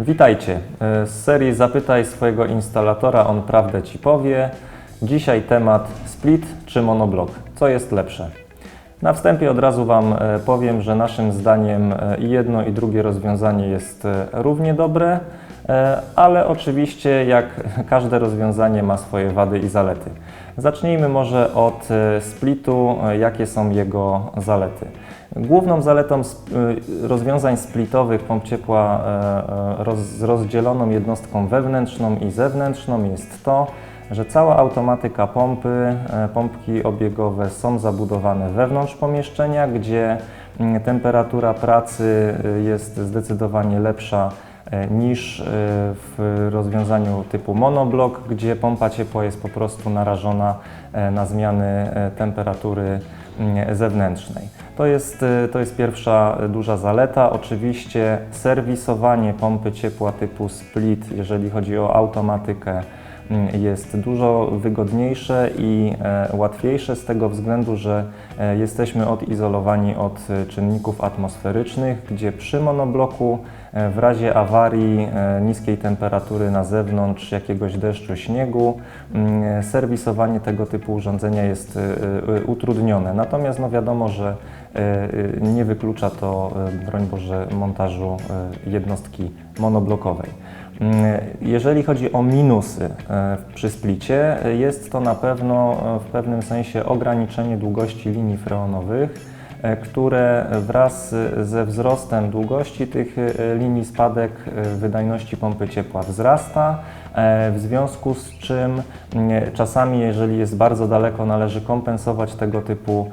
Witajcie. Z serii Zapytaj swojego instalatora, on prawdę Ci powie. Dzisiaj temat split czy monoblock. Co jest lepsze? Na wstępie od razu Wam e, powiem, że naszym zdaniem e, i jedno i drugie rozwiązanie jest e, równie dobre, e, ale oczywiście jak każde rozwiązanie ma swoje wady i zalety. Zacznijmy może od e, splitu, e, jakie są jego zalety. Główną zaletą y, rozwiązań splitowych pomp ciepła e, e, z rozdzieloną jednostką wewnętrzną i zewnętrzną jest to, że cała automatyka pompy, e, pompki obiegowe są zabudowane wewnątrz pomieszczenia, gdzie mm, temperatura pracy y, jest zdecydowanie lepsza niż e, w rozwiązaniu typu monoblock, gdzie pompa ciepła jest po prostu narażona e, na zmiany e, temperatury mm, zewnętrznej. To jest, e, to jest pierwsza e, duża zaleta. Oczywiście serwisowanie pompy ciepła typu split, jeżeli chodzi o automatykę, jest dużo wygodniejsze i e, łatwiejsze z tego względu, że e, jesteśmy odizolowani od e, czynników atmosferycznych, gdzie przy monobloku w razie awarii niskiej temperatury na zewnątrz, jakiegoś deszczu, śniegu, mm, serwisowanie tego typu urządzenia jest utrudnione. Natomiast no wiadomo, że nie wyklucza to, broń Boże, montażu jednostki monoblokowej. Mm, Jeżeli chodzi o minusy e, przy splicie, e, jest to na pewno e, w pewnym sensie ograniczenie długości linii freonowych, które wraz ze wzrostem długości tych e, linii spadek e, wydajności pompy ciepła wzrasta, e, w związku z czym czasami, jeżeli jest bardzo daleko, należy kompensować tego typu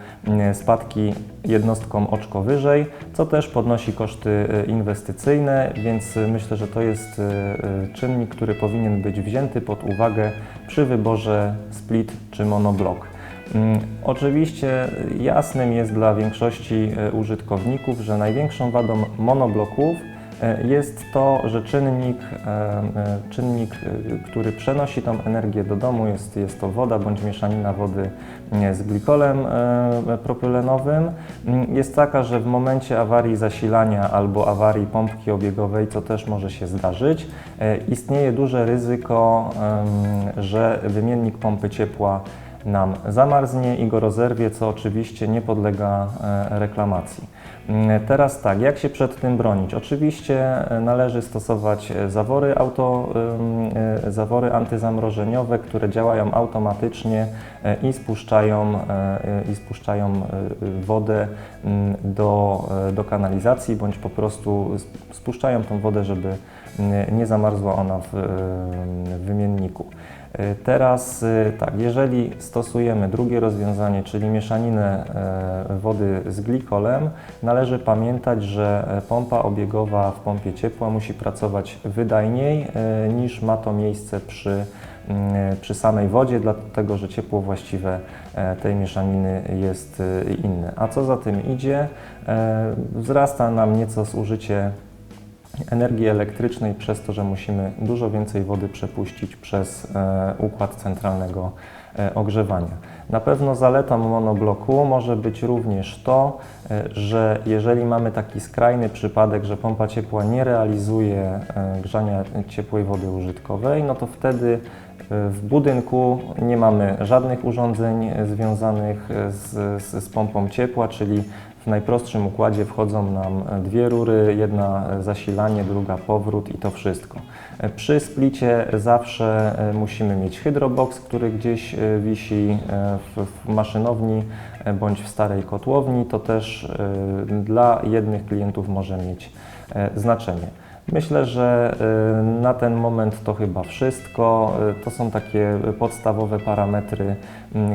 spadki jednostką oczko wyżej, co też podnosi koszty e, inwestycyjne, więc e, myślę, że to jest e, e, czynnik, który powinien być wzięty pod uwagę przy wyborze split czy monoblock. Mm, Oczywiście jasnym jest dla większości e, użytkowników, że największą wadą monobloków e, jest to, że czynnik, e, czynnik, który przenosi tą energię do domu, jest, jest to woda bądź mieszanina wody e, z glikolem propylenowym, mm, jest taka, że w momencie awarii zasilania albo awarii pompki obiegowej, co też może się zdarzyć, istnieje duże ryzyko, że wymiennik pompy ciepła nam zamarznie i go rozerwie, co oczywiście nie podlega e, reklamacji. Mm, Teraz tak, jak się przed tym bronić? Oczywiście e, należy stosować e, zawory, auto, zawory antyzamrożeniowe, które działają automatycznie i spuszczają, i spuszczają wodę mm, do, do kanalizacji, bądź po prostu sp- spuszczają tą wodę, żeby mm, nie zamarzła ona w wymienniku. E, Teraz e, tak, jeżeli stosujemy drugie rozwiązanie, czyli mieszaninę e, wody z glikolem, należy pamiętać, że pompa obiegowa w pompie ciepła musi pracować wydajniej niż ma to miejsce przy, przy samej wodzie, dlatego że ciepło właściwe tej mieszaniny jest inne. A co za tym idzie, wzrasta nam nieco zużycie energii elektrycznej przez to, że musimy dużo więcej wody przepuścić przez e, układ centralnego e, ogrzewania. Na pewno zaletą monobloku może być również to, e, że jeżeli mamy taki skrajny przypadek, że pompa ciepła nie realizuje grzania ciepłej wody użytkowej, no to wtedy w budynku nie mamy żadnych urządzeń związanych z, z, z pompą ciepła, czyli w najprostszym układzie wchodzą nam e, dwie rury, jedna e, zasilanie, druga powrót i to wszystko. E, Przy splicie zawsze musimy mieć hydrobox, który gdzieś wisi w, maszynowni bądź w starej kotłowni. To też dla jednych klientów może mieć znaczenie. Myślę, że na ten moment to chyba wszystko. To są takie podstawowe parametry,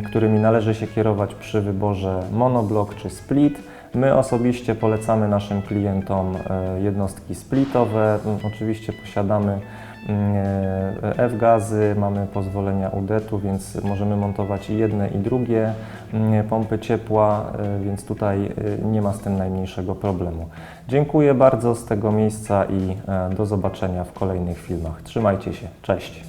którymi należy się kierować przy wyborze monoblock czy split. My osobiście polecamy naszym klientom e, jednostki splitowe. M, Oczywiście posiadamy mm, e, F-gazy, mamy pozwolenia UDET-u, więc możemy montować i jedne i drugie mm, pompy ciepła, e, więc tutaj nie ma z tym najmniejszego problemu. Dziękuję bardzo z tego miejsca i do zobaczenia w kolejnych filmach. Trzymajcie się, cześć!